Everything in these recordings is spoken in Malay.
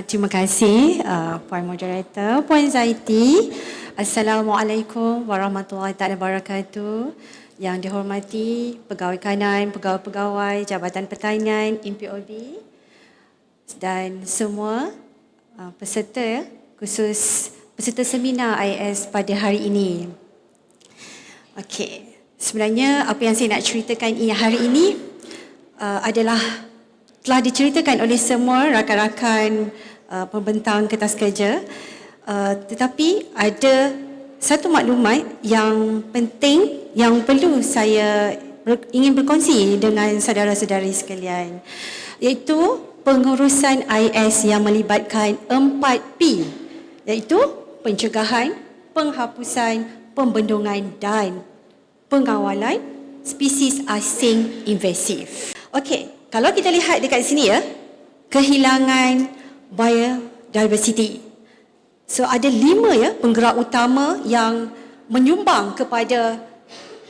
Uh, terima kasih uh, Puan Moderator, Puan Zaiti. Assalamualaikum warahmatullahi wabarakatuh. Yang dihormati pegawai kanan, pegawai-pegawai Jabatan Pertanian MPOB dan semua uh, peserta khusus peserta seminar IS pada hari ini. Okey, sebenarnya apa yang saya nak ceritakan hari ini uh, adalah telah diceritakan oleh semua rakan-rakan uh, pembentang kertas kerja uh, tetapi ada satu maklumat yang penting yang perlu saya ber, ingin berkongsi dengan saudara-saudari sekalian iaitu pengurusan IS yang melibatkan 4P iaitu pencegahan, penghapusan, pembendungan dan pengawalan spesies asing invasif. Okey, kalau kita lihat dekat sini ya, kehilangan biodiversity. So ada lima ya penggerak utama yang menyumbang kepada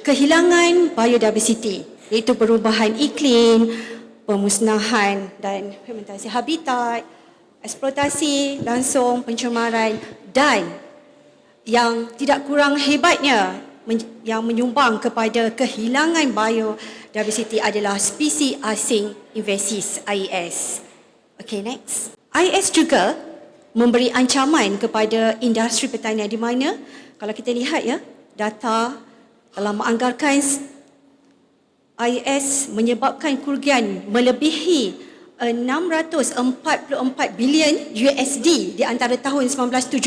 kehilangan biodiversity iaitu perubahan iklim, pemusnahan dan fermentasi habitat, eksploitasi langsung pencemaran dan yang tidak kurang hebatnya yang menyumbang kepada kehilangan biodiversity diversity adalah spesies asing invasive IAS. Okay, next. IAS juga memberi ancaman kepada industri pertanian di mana kalau kita lihat ya, data telah menganggarkan IAS menyebabkan kerugian melebihi 644 bilion USD di antara tahun 1970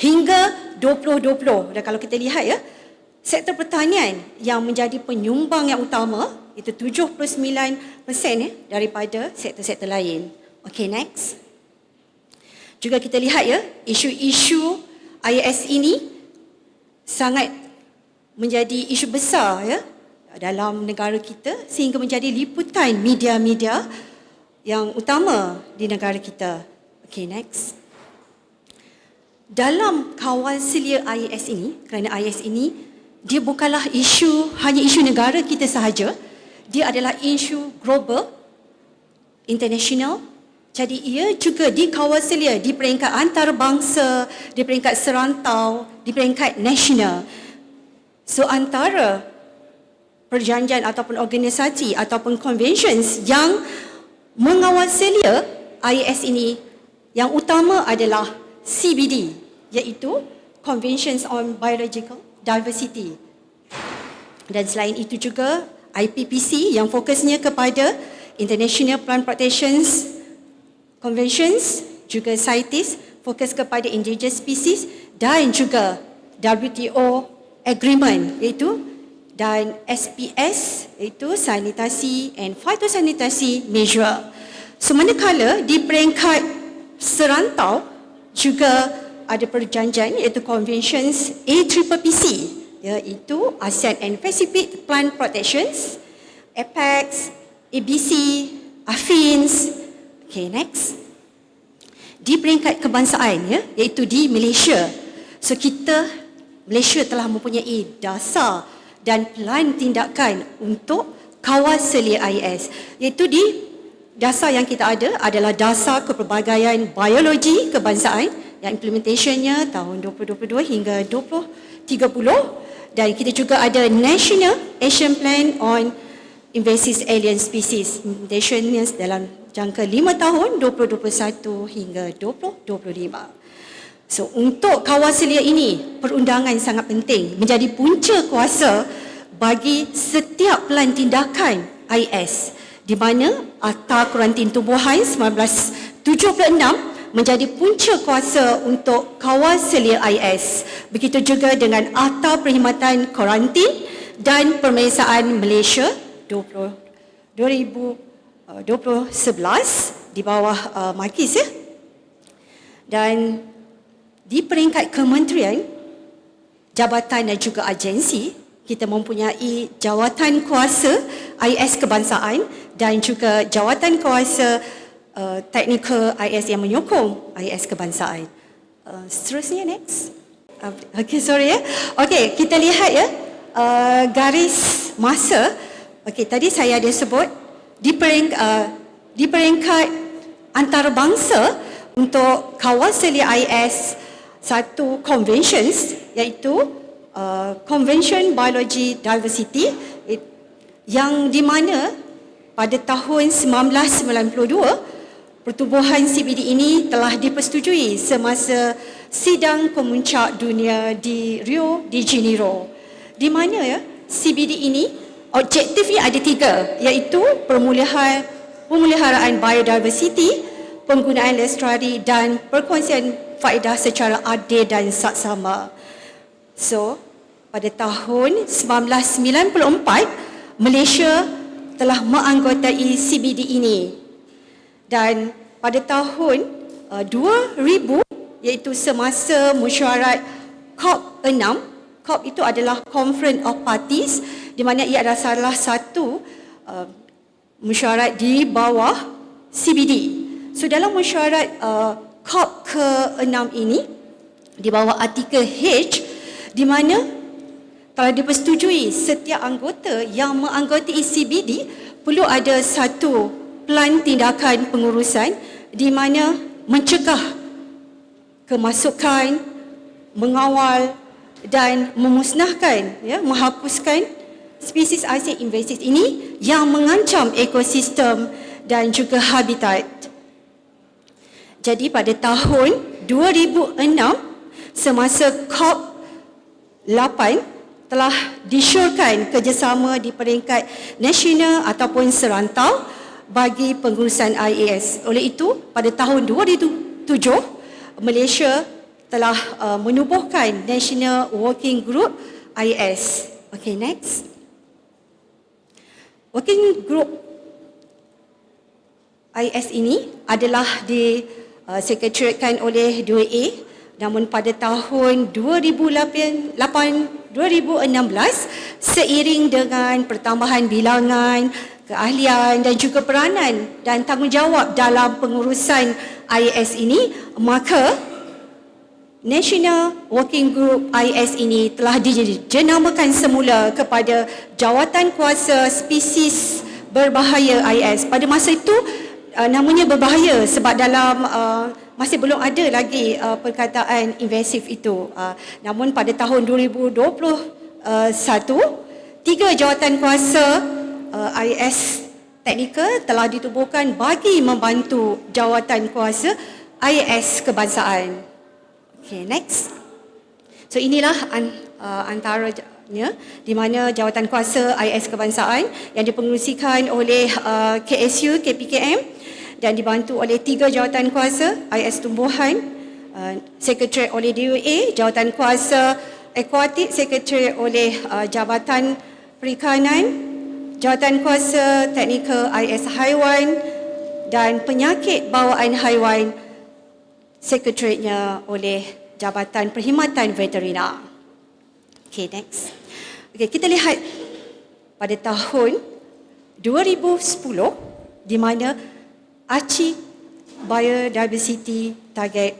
hingga 2020. Dan kalau kita lihat ya, sektor pertanian yang menjadi penyumbang yang utama itu 79% eh, daripada sektor-sektor lain. Okay, next. Juga kita lihat ya, isu-isu IAS ini sangat menjadi isu besar ya dalam negara kita sehingga menjadi liputan media-media yang utama di negara kita. Okay, next. Dalam kawal selia IAS ini, kerana IAS ini dia bukanlah isu hanya isu negara kita sahaja dia adalah isu global international jadi ia juga dikawal selia di peringkat antarabangsa di peringkat serantau di peringkat nasional so antara perjanjian ataupun organisasi ataupun conventions yang mengawal selia IAS ini yang utama adalah CBD iaitu Conventions on Biological diversity. Dan selain itu juga IPPC yang fokusnya kepada International Plant Protections Conventions juga CITES fokus kepada endangered species dan juga WTO agreement iaitu dan SPS iaitu sanitasi and phytosanitasi measure. Semanakala di peringkat serantau juga ada perjanjian iaitu Conventions APPC iaitu ASEAN and Pacific Plant Protections, APEX, ABC, AFINS. Okay, next. Di peringkat kebangsaan ya, iaitu di Malaysia. So kita Malaysia telah mempunyai dasar dan plan tindakan untuk kawal selia IS iaitu di dasar yang kita ada adalah dasar kepelbagaian biologi kebangsaan yang implementationnya tahun 2022 hingga 2030 dan kita juga ada National Action Plan on Invasive Alien Species implementationnya dalam jangka 5 tahun 2021 hingga 2025. So untuk kawasan ini perundangan sangat penting menjadi punca kuasa bagi setiap pelan tindakan IS di mana Akta Kuarantin Tumbuhan 1976 menjadi punca kuasa untuk kawal selia IS. Begitu juga dengan Akta Perkhidmatan Kuarantin dan Pemeriksaan Malaysia 20, 2011 di bawah uh, Markis ya. Dan di peringkat kementerian, jabatan dan juga agensi, kita mempunyai jawatan kuasa IS kebangsaan dan juga jawatan kuasa uh, technical IS yang menyokong IS kebangsaan. Uh, seterusnya next. Uh, okay, sorry ya. Okay, kita lihat ya uh, garis masa. Okay, tadi saya ada sebut di uh, di peringkat antarabangsa untuk kawal selia IS satu conventions iaitu uh, Convention Biology Diversity it, yang di mana pada tahun 1992 pertubuhan CBD ini telah dipersetujui semasa sidang pemuncak dunia di Rio de Janeiro di mana ya CBD ini objektifnya ada tiga iaitu pemulihan pemeliharaan biodiversity penggunaan lestari dan perkongsian faedah secara adil dan saksama. So, pada tahun 1994, Malaysia telah menganggotai CBD ini. Dan pada tahun uh, 2000, iaitu semasa mesyuarat COP6, COP itu adalah Conference of Parties, di mana ia adalah salah satu uh, mesyuarat di bawah CBD. So dalam mesyuarat uh, COP ke-6 ini di bawah artikel H di mana telah dipersetujui setiap anggota yang menganggotai CBD perlu ada satu plan tindakan pengurusan di mana mencegah kemasukan, mengawal dan memusnahkan ya menghapuskan spesies asid invasive ini yang mengancam ekosistem dan juga habitat. Jadi pada tahun 2006 semasa COP 8 telah disyorkan kerjasama di peringkat nasional ataupun serantau bagi pengurusan IAS. Oleh itu pada tahun 2007 Malaysia telah uh, menubuhkan National Working Group IAS. Okay next. Working Group IS ini adalah di uh, oleh 2A namun pada tahun 2008, 2016 seiring dengan pertambahan bilangan keahlian dan juga peranan dan tanggungjawab dalam pengurusan IS ini maka National Working Group IS ini telah dijenamakan semula kepada Jawatan Kuasa Spesies Berbahaya IS. Pada masa itu uh, namanya berbahaya sebab dalam uh, masih belum ada lagi uh, perkataan invasif itu. Namun pada tahun 2021 tiga jawatan kuasa IS teknikal telah ditubuhkan bagi membantu jawatan kuasa IS kebangsaan. Okay, next. So inilah uh, antara di mana jawatan kuasa IS kebangsaan yang dipengerusikan oleh uh, KSU KPKM dan dibantu oleh tiga jawatan kuasa IS tumbuhan uh, sekretariat oleh DUA jawatan kuasa akuatik sekretariat oleh jabatan perikanan jawatan kuasa teknikal IS haiwan dan penyakit bawaan haiwan sekretariatnya oleh jabatan perkhidmatan veterina Okay, next. Okay, kita lihat pada tahun 2010 di mana ACI Biodiversity Target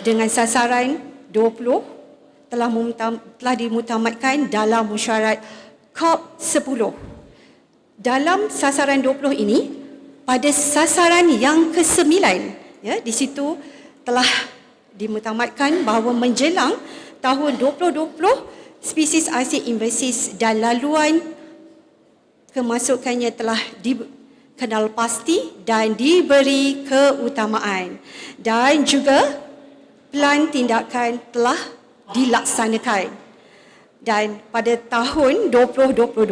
dengan sasaran 20 telah, telah dimutamatkan dalam mesyuarat COP10. Dalam sasaran 20 ini, pada sasaran yang ke-9, ya, di situ telah dimutamatkan bahawa menjelang tahun 2020 spesies asid invasive dan laluan kemasukannya telah dikenal pasti dan diberi keutamaan. Dan juga plan tindakan telah dilaksanakan. Dan pada tahun 2022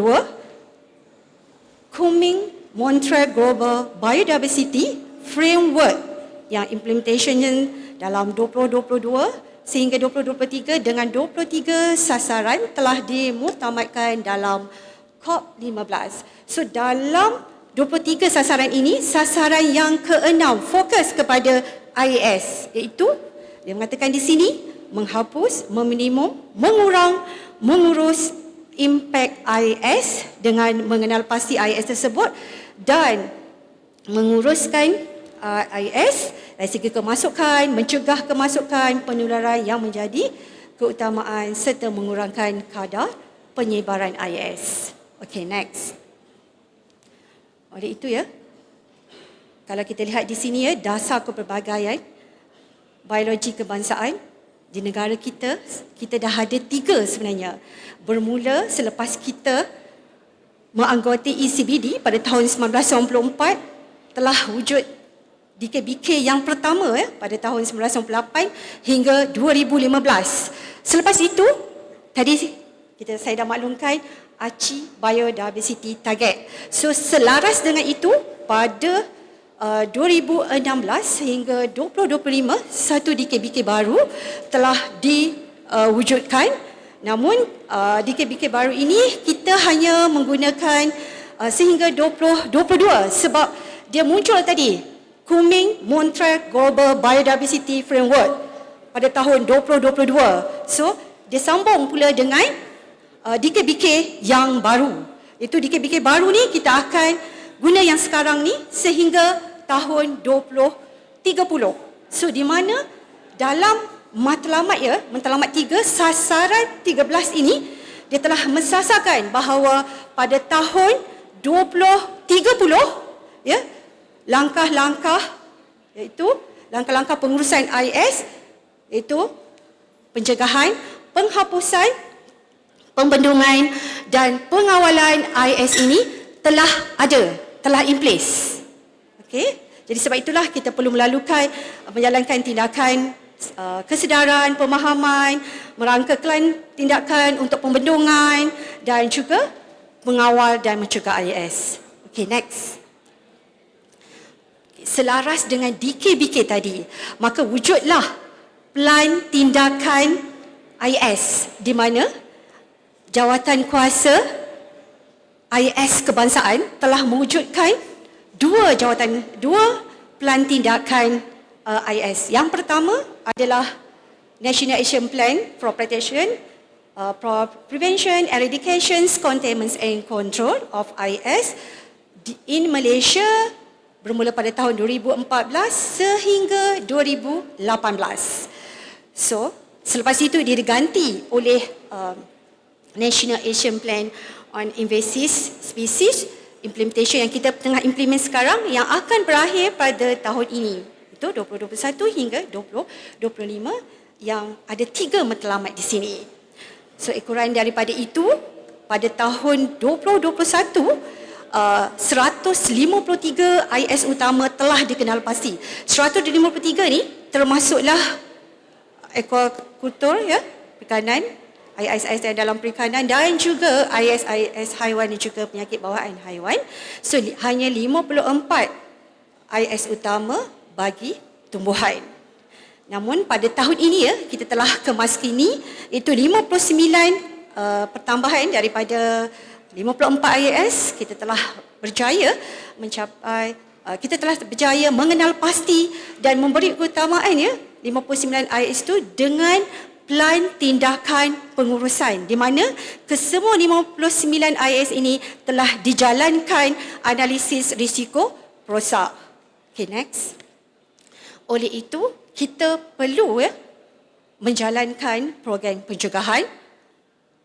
Kuming Montreal Global Biodiversity Framework yang implementationnya dalam 2022 sehingga 2023 dengan 23 sasaran telah dimutamatkan dalam COP15. So dalam 23 sasaran ini, sasaran yang keenam fokus kepada IAS iaitu dia mengatakan di sini menghapus, meminimum, mengurang, mengurus impact IAS dengan mengenal pasti IAS tersebut dan menguruskan IS dari segi kemasukan, mencegah kemasukan penularan yang menjadi keutamaan serta mengurangkan kadar penyebaran IS. Okay, next. Oleh itu ya, Kalau kita lihat di sini ya, dasar kepelbagaian biologi kebangsaan di negara kita, kita dah ada tiga sebenarnya. Bermula selepas kita menganggoti ECBD pada tahun 1994 telah wujud DKBK yang pertama ya, pada tahun 1998 hingga 2015. Selepas itu, tadi kita saya dah maklumkan ACI Biodiversity Target. So selaras dengan itu pada uh, 2016 hingga 2025 satu DKBK baru telah diwujudkan. Uh, Namun uh, DKBK baru ini kita hanya menggunakan uh, sehingga 2022 sebab dia muncul tadi Kunming Montreal Global Biodiversity Framework pada tahun 2022. So dia sambung pula dengan uh, DKBK yang baru. Itu DKBK baru ni kita akan guna yang sekarang ni sehingga tahun 2030. So di mana dalam matlamat ya, matlamat 3 sasaran 13 ini dia telah mensasarkan bahawa pada tahun 2030 ya langkah-langkah iaitu langkah-langkah pengurusan IS itu pencegahan, penghapusan, pembendungan dan pengawalan IS ini telah ada telah in place. Okey. Jadi sebab itulah kita perlu melalukan menjalankan tindakan uh, kesedaran, pemahaman, merangkakan tindakan untuk pembendungan dan juga mengawal dan mencegah IS. Okey, next. Selaras dengan DKBK tadi, maka wujudlah plan tindakan IS di mana jawatan kuasa IS kebangsaan telah mewujudkan dua jawatan dua plan tindakan uh, IS. Yang pertama adalah National Action Plan for Protection uh, Prevention, Eradication, Containment and Control of IS in Malaysia bermula pada tahun 2014 sehingga 2018. So, selepas itu dia diganti oleh uh, National Action Plan on invasive species implementation yang kita tengah implement sekarang yang akan berakhir pada tahun ini. Itu 2021 hingga 2025 yang ada tiga matlamat di sini. So ekoran daripada itu pada tahun 2021 uh, 153 IS utama telah dikenal pasti. 153 ni termasuklah ekokultur ya, perikanan, ISIS dalam perikanan dan juga ISIS haiwan dan juga penyakit bawaan haiwan. So hanya 54 IS utama bagi tumbuhan. Namun pada tahun ini ya kita telah kemas kini itu 59 uh, pertambahan daripada 54 IS kita telah berjaya mencapai uh, kita telah berjaya mengenal pasti dan memberi keutamaan ya 59 IS itu dengan plan tindakan pengurusan di mana kesemua 59 IS ini telah dijalankan analisis risiko rosak. Okay, next. Oleh itu, kita perlu ya menjalankan program pencegahan,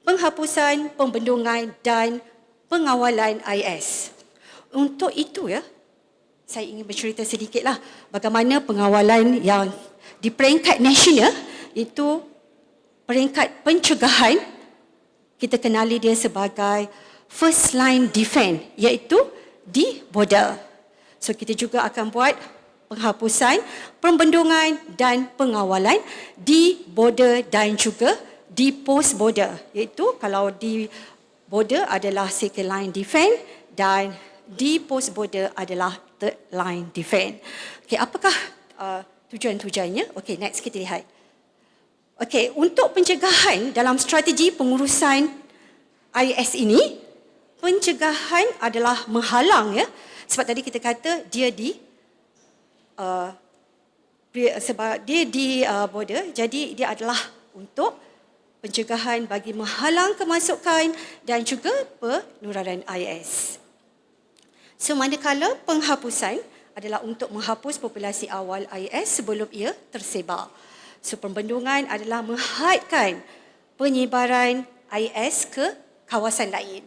penghapusan, pembendungan dan pengawalan IS. Untuk itu ya, saya ingin bercerita sedikitlah bagaimana pengawalan yang di peringkat nasional itu peringkat pencegahan kita kenali dia sebagai first line defense iaitu di border. So kita juga akan buat penghapusan, pembendungan dan pengawalan di border dan juga di post border iaitu kalau di border adalah second line defense dan di post border adalah third line defense. Okey, apakah uh, tujuan-tujuannya? Okey, next kita lihat. Okey, untuk pencegahan dalam strategi pengurusan IS ini, pencegahan adalah menghalang ya. Sebab tadi kita kata dia di uh, sebab dia di uh, border, jadi dia adalah untuk pencegahan bagi menghalang kemasukan dan juga penularan IS. So manakala penghapusan adalah untuk menghapus populasi awal IS sebelum ia tersebar. So pembendungan adalah menghadkan penyebaran IS ke kawasan lain.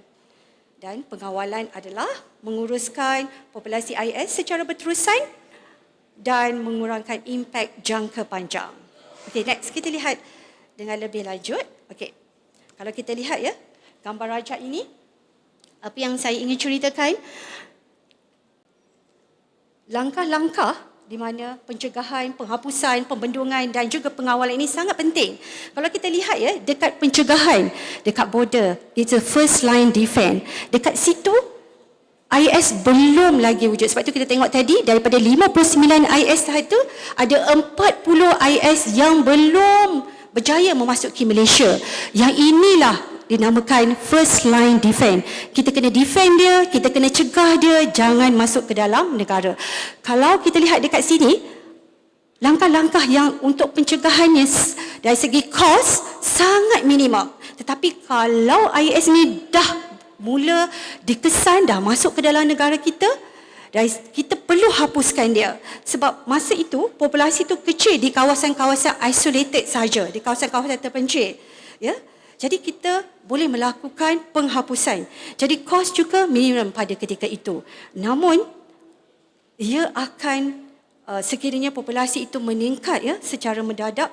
Dan pengawalan adalah menguruskan populasi IS secara berterusan dan mengurangkan impak jangka panjang. Okey, next kita lihat dengan lebih lanjut. Okey. Kalau kita lihat ya, gambar rajak ini apa yang saya ingin ceritakan langkah-langkah di mana pencegahan, penghapusan, pembendungan dan juga pengawalan ini sangat penting. Kalau kita lihat ya, dekat pencegahan, dekat border, it's a first line defense. Dekat situ, IS belum lagi wujud. Sebab tu kita tengok tadi, daripada 59 IS itu, ada 40 IS yang belum berjaya memasuki Malaysia. Yang inilah dinamakan first line defense. Kita kena defend dia, kita kena cegah dia jangan masuk ke dalam negara. Kalau kita lihat dekat sini, langkah-langkah yang untuk pencegahannya dari segi kos sangat minimal. Tetapi kalau IS ni dah mula dikesan dah masuk ke dalam negara kita, dan kita perlu hapuskan dia sebab masa itu populasi itu kecil di kawasan-kawasan isolated saja di kawasan-kawasan terpencil ya jadi kita boleh melakukan penghapusan. Jadi kos juga minimum pada ketika itu. Namun ia akan uh, sekiranya populasi itu meningkat ya secara mendadak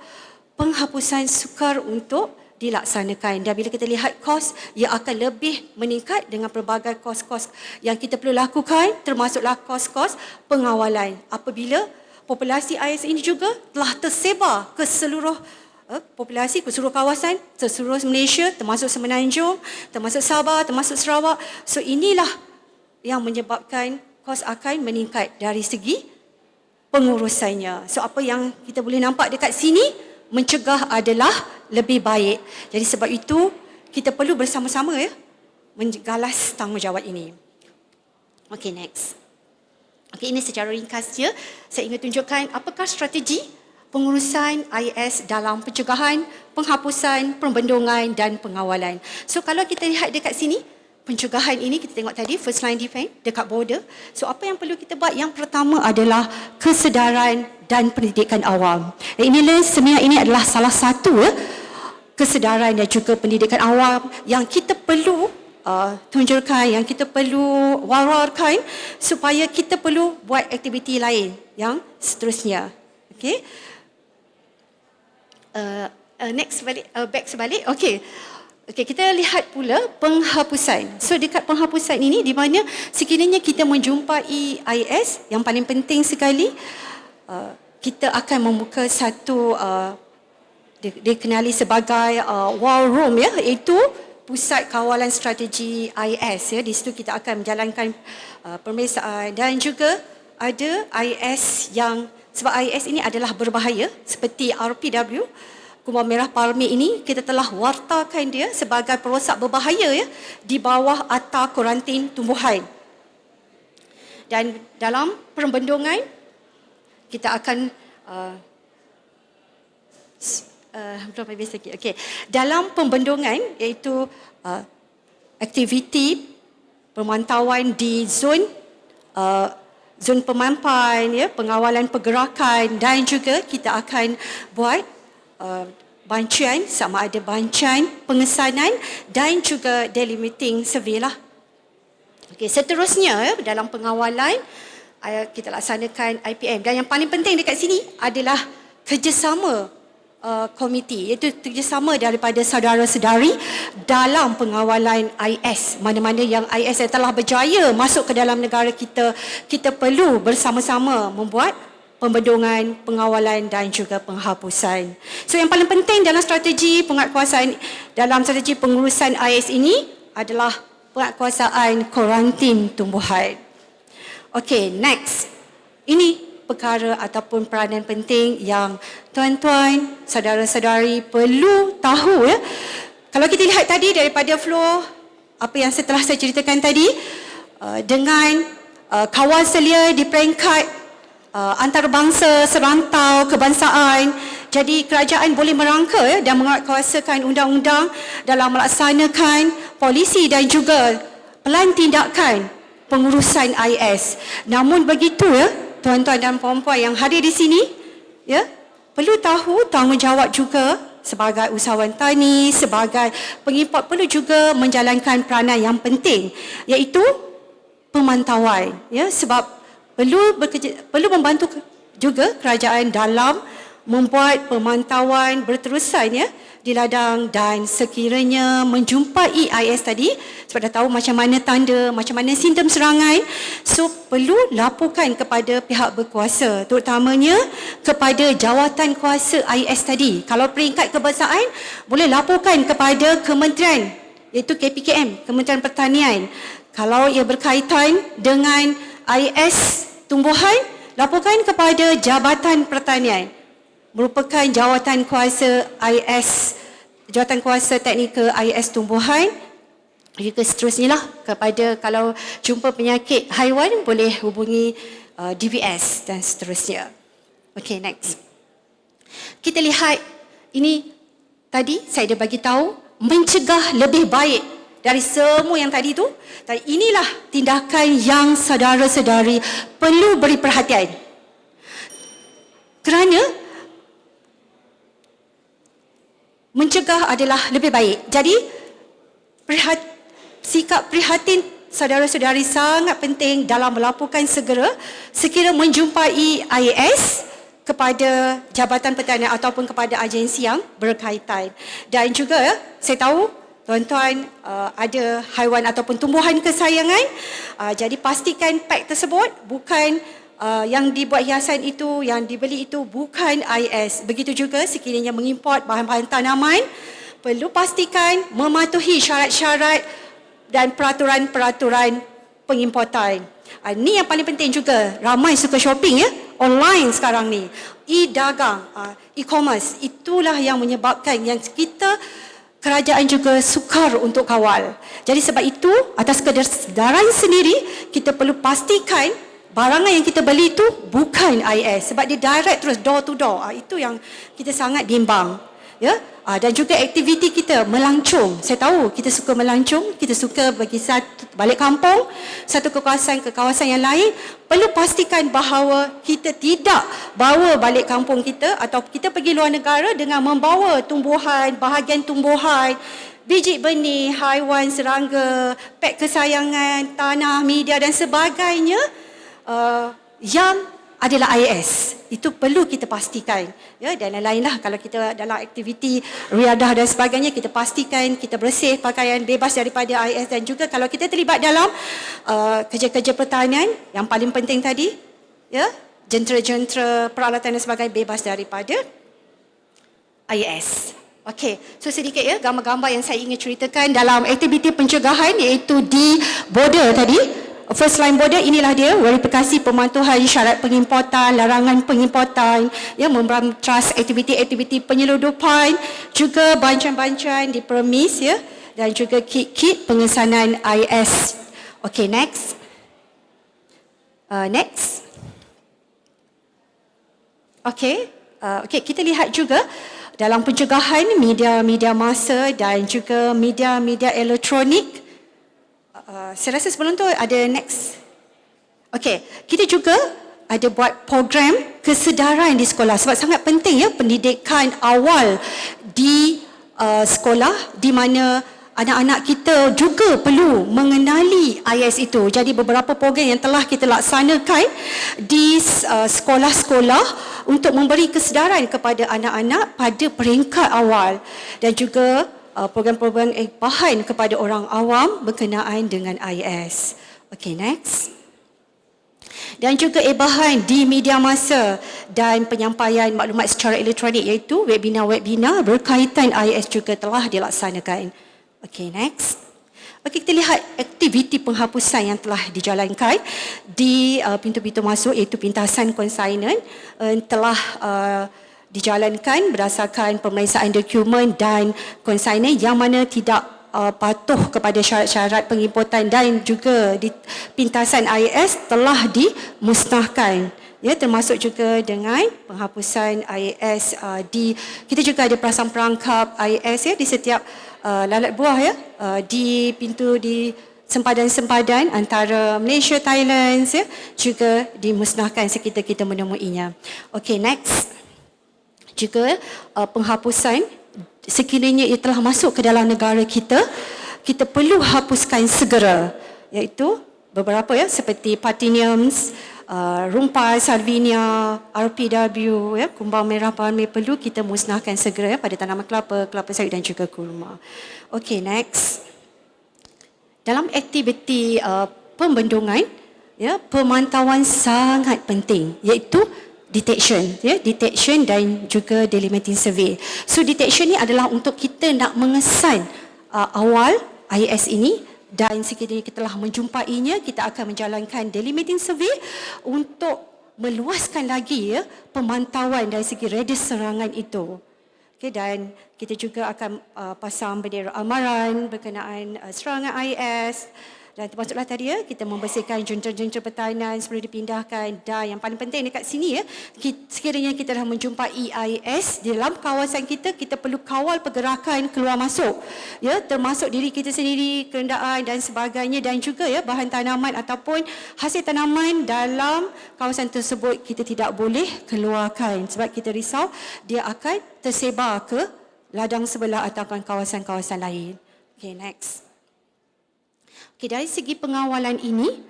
penghapusan sukar untuk dilaksanakan dan bila kita lihat kos ia akan lebih meningkat dengan pelbagai kos-kos yang kita perlu lakukan termasuklah kos-kos pengawalan apabila populasi IS ini juga telah tersebar ke seluruh Eh, populasi ke seluruh kawasan, ke seluruh Malaysia, termasuk Semenanjung, termasuk Sabah, termasuk Sarawak. So inilah yang menyebabkan kos akan meningkat dari segi pengurusannya. So apa yang kita boleh nampak dekat sini, mencegah adalah lebih baik. Jadi sebab itu, kita perlu bersama-sama ya menggalas tanggungjawab ini. Okay, next. Okay, ini secara ringkasnya saya ingin tunjukkan apakah strategi pengurusan IS dalam pencegahan, penghapusan, pembendungan dan pengawalan. So kalau kita lihat dekat sini, pencegahan ini kita tengok tadi first line defense dekat border. So apa yang perlu kita buat? Yang pertama adalah kesedaran dan pendidikan awam. Dan inilah sebenarnya ini adalah salah satu eh, kesedaran dan juga pendidikan awam yang kita perlu uh, tunjukkan, yang kita perlu war-warkan supaya kita perlu buat aktiviti lain yang seterusnya. Okay uh, uh, next balik uh, back sebalik okey okey kita lihat pula penghapusan so dekat penghapusan ini di mana sekiranya kita menjumpai IS yang paling penting sekali uh, kita akan membuka satu uh, dikenali sebagai uh, war room ya iaitu pusat kawalan strategi IS ya di situ kita akan menjalankan uh, pemeriksaan dan juga ada IS yang sebab IS ini adalah berbahaya seperti RPW Kumar Merah Palmi ini kita telah wartakan dia sebagai perosak berbahaya ya di bawah atau kuarantin tumbuhan. Dan dalam pembendungan kita akan uh, uh, lagi? Okey. Dalam pembendungan iaitu uh, aktiviti pemantauan di zon uh, zon pemampan ya pengawalan pergerakan dan juga kita akan buat uh, bancian sama ada bancian pengesanan dan juga delimiting survey lah. Okey, seterusnya ya, dalam pengawalan uh, kita laksanakan IPM dan yang paling penting dekat sini adalah kerjasama uh, komiti iaitu kerjasama daripada saudara-saudari dalam pengawalan IS mana-mana yang IS yang telah berjaya masuk ke dalam negara kita kita perlu bersama-sama membuat pembendungan, pengawalan dan juga penghapusan. So yang paling penting dalam strategi penguatkuasaan dalam strategi pengurusan IS ini adalah penguatkuasaan kuarantin tumbuhan. Okay, next. Ini perkara ataupun peranan penting yang tuan-tuan, saudara-saudari perlu tahu ya. Kalau kita lihat tadi daripada flow apa yang setelah saya ceritakan tadi uh, dengan uh, kawan selia di peringkat uh, antarabangsa, serantau, kebangsaan. Jadi kerajaan boleh merangka ya, dan menguatkuasakan undang-undang dalam melaksanakan polisi dan juga pelan tindakan pengurusan IS. Namun begitu ya, tuan-tuan dan puan-puan yang hadir di sini ya perlu tahu tanggungjawab juga sebagai usahawan tani sebagai pengimport perlu juga menjalankan peranan yang penting iaitu pemantauan ya sebab perlu bekerja perlu membantu juga kerajaan dalam membuat pemantauan berterusan ya di ladang dan sekiranya menjumpai IS tadi. Sebab dah tahu macam mana tanda macam mana simptom serangan so perlu laporkan kepada pihak berkuasa terutamanya kepada jawatan kuasa IS tadi. Kalau peringkat kebangsaan boleh laporkan kepada kementerian iaitu KPKM Kementerian Pertanian. Kalau ia berkaitan dengan IS tumbuhan laporkan kepada Jabatan Pertanian merupakan jawatan kuasa IS jawatan kuasa teknikal IS tumbuhan juga seterusnya lah kepada kalau jumpa penyakit haiwan boleh hubungi uh, DVS dan seterusnya. Okay next. Kita lihat ini tadi saya dah bagi tahu mencegah lebih baik dari semua yang tadi tu. Dan inilah tindakan yang saudara-saudari perlu beri perhatian. Kerana mencegah adalah lebih baik. Jadi prihat, sikap prihatin saudara-saudari sangat penting dalam melaporkan segera sekira menjumpai IAS kepada Jabatan Pertanian ataupun kepada agensi yang berkaitan. Dan juga saya tahu tuan-tuan uh, ada haiwan ataupun tumbuhan kesayangan. Uh, jadi pastikan pack tersebut bukan uh, yang dibuat hiasan itu, yang dibeli itu bukan IS. Begitu juga sekiranya mengimport bahan-bahan tanaman, perlu pastikan mematuhi syarat-syarat dan peraturan-peraturan pengimportan. Uh, ini yang paling penting juga. Ramai suka shopping ya, online sekarang ni. E-dagang, uh, e-commerce, itulah yang menyebabkan yang kita kerajaan juga sukar untuk kawal. Jadi sebab itu, atas kesedaran sendiri, kita perlu pastikan barangan yang kita beli itu bukan IS sebab dia direct terus door to door. Ah, itu yang kita sangat bimbang. Ya? Ah, dan juga aktiviti kita melancung. Saya tahu kita suka melancung, kita suka bagi satu balik kampung, satu ke kawasan ke kawasan yang lain, perlu pastikan bahawa kita tidak bawa balik kampung kita atau kita pergi luar negara dengan membawa tumbuhan, bahagian tumbuhan, biji benih, haiwan, serangga, pek kesayangan, tanah, media dan sebagainya uh, yang adalah IS. Itu perlu kita pastikan. Ya, dan lain-lain lah kalau kita dalam aktiviti riadah dan sebagainya, kita pastikan kita bersih pakaian bebas daripada IS dan juga kalau kita terlibat dalam uh, kerja-kerja pertanian yang paling penting tadi, ya, jentera-jentera, peralatan dan sebagainya bebas daripada IS. Okey, so sedikit ya gambar-gambar yang saya ingin ceritakan dalam aktiviti pencegahan iaitu di border tadi. First line border inilah dia verifikasi pematuhan syarat pengimportan, larangan pengimportan, ya memberam trust aktiviti-aktiviti penyeludupan, juga bancan-bancan di permis ya dan juga kit-kit pengesanan IS. Okay, next. Uh, next. Okay, uh, okay kita lihat juga dalam pencegahan media-media masa dan juga media-media elektronik Uh, saya rasa sebelum tu ada next. Okay, kita juga ada buat program kesedaran di sekolah sebab sangat penting ya pendidikan awal di uh, sekolah di mana anak-anak kita juga perlu mengenali IS itu. Jadi beberapa program yang telah kita laksanakan di uh, sekolah-sekolah untuk memberi kesedaran kepada anak-anak pada peringkat awal dan juga program-program bahan kepada orang awam berkenaan dengan IS. Okay, next. Dan juga ebahan di media masa dan penyampaian maklumat secara elektronik iaitu webinar-webinar berkaitan IS juga telah dilaksanakan. Okay, next. Okay, kita lihat aktiviti penghapusan yang telah dijalankan di uh, pintu-pintu masuk iaitu pintasan konsignen uh, telah uh, dijalankan berdasarkan pemeriksaan dokumen dan konsignen yang mana tidak uh, patuh kepada syarat-syarat pengimportan dan juga di pintasan IAS telah dimusnahkan ya termasuk juga dengan penghapusan IAS uh, di kita juga ada perasaan perangkap IAS ya di setiap uh, lalat buah ya uh, di pintu di sempadan-sempadan antara Malaysia Thailand ya juga dimusnahkan sekitar kita menemuinya. Okay next juga uh, penghapusan sekiranya ia telah masuk ke dalam negara kita kita perlu hapuskan segera iaitu beberapa ya seperti Patiniums, uh, Rumpai, Salvinia, RPW, ya, kumbang merah palmi perlu kita musnahkan segera ya, pada tanaman kelapa, kelapa sawit dan juga kurma. Okey, next. Dalam aktiviti uh, pembendungan, ya, pemantauan sangat penting iaitu detection ya detection dan juga delimiting survey so detection ni adalah untuk kita nak mengesan uh, awal IS ini dan sekiranya kita telah menjumpainya kita akan menjalankan delimiting survey untuk meluaskan lagi ya pemantauan dari segi radius serangan itu. Okay, dan kita juga akan uh, pasang bendera amaran berkenaan uh, serangan IS dan termasuklah tadi ya, kita membersihkan junta-junta pertahanan sebelum dipindahkan. Dan yang paling penting dekat sini ya, sekiranya kita dah menjumpai EIS di dalam kawasan kita, kita perlu kawal pergerakan keluar masuk. Ya, termasuk diri kita sendiri, kerendaan dan sebagainya dan juga ya bahan tanaman ataupun hasil tanaman dalam kawasan tersebut kita tidak boleh keluarkan sebab kita risau dia akan tersebar ke ladang sebelah ataupun kawasan-kawasan lain. Okay, next. Okay, dari segi pengawalan ini,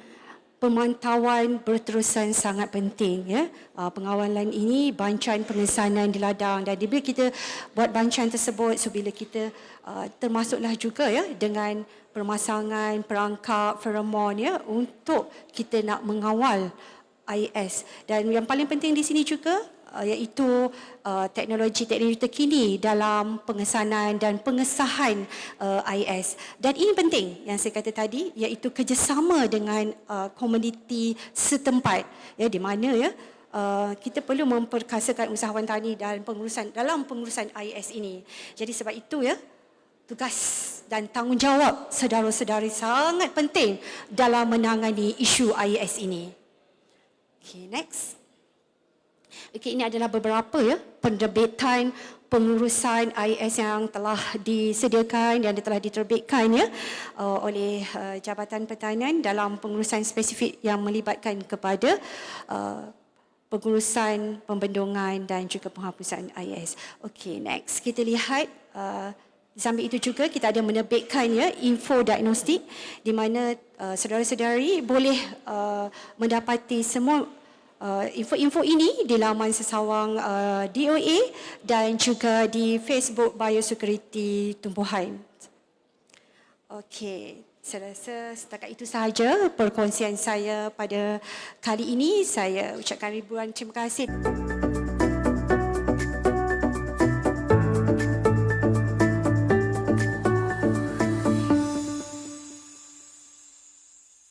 pemantauan berterusan sangat penting. Ya. Uh, pengawalan ini bancan pengesanan di ladang dan bila kita buat bancan tersebut, so bila kita uh, termasuklah juga ya dengan permasangan perangkap feromon ya untuk kita nak mengawal IS. Dan yang paling penting di sini juga uh, iaitu uh, teknologi-teknologi terkini dalam pengesanan dan pengesahan uh, IS. Dan ini penting yang saya kata tadi iaitu kerjasama dengan uh, komuniti setempat ya di mana ya uh, kita perlu memperkasakan usahawan tani dalam pengurusan dalam pengurusan IS ini. Jadi sebab itu ya tugas dan tanggungjawab saudara-saudari sangat penting dalam menangani isu IS ini. Okay, next. Okay, ini adalah beberapa ya penerbitan pengurusan IS yang telah disediakan dan telah diterbitkan ya uh, oleh uh, Jabatan Pertanian dalam pengurusan spesifik yang melibatkan kepada uh, pengurusan pembendungan dan juga penghapusan IS. Okay, next kita lihat Sambil itu juga kita ada menerbitkan ya info diagnostik di mana uh, saudara-saudari boleh uh, mendapati semua info-info ini di laman sesawang uh, DOA dan juga di Facebook Biosecurity Tumbuhan. Okey, saya rasa setakat itu sahaja perkongsian saya pada kali ini. Saya ucapkan ribuan terima kasih.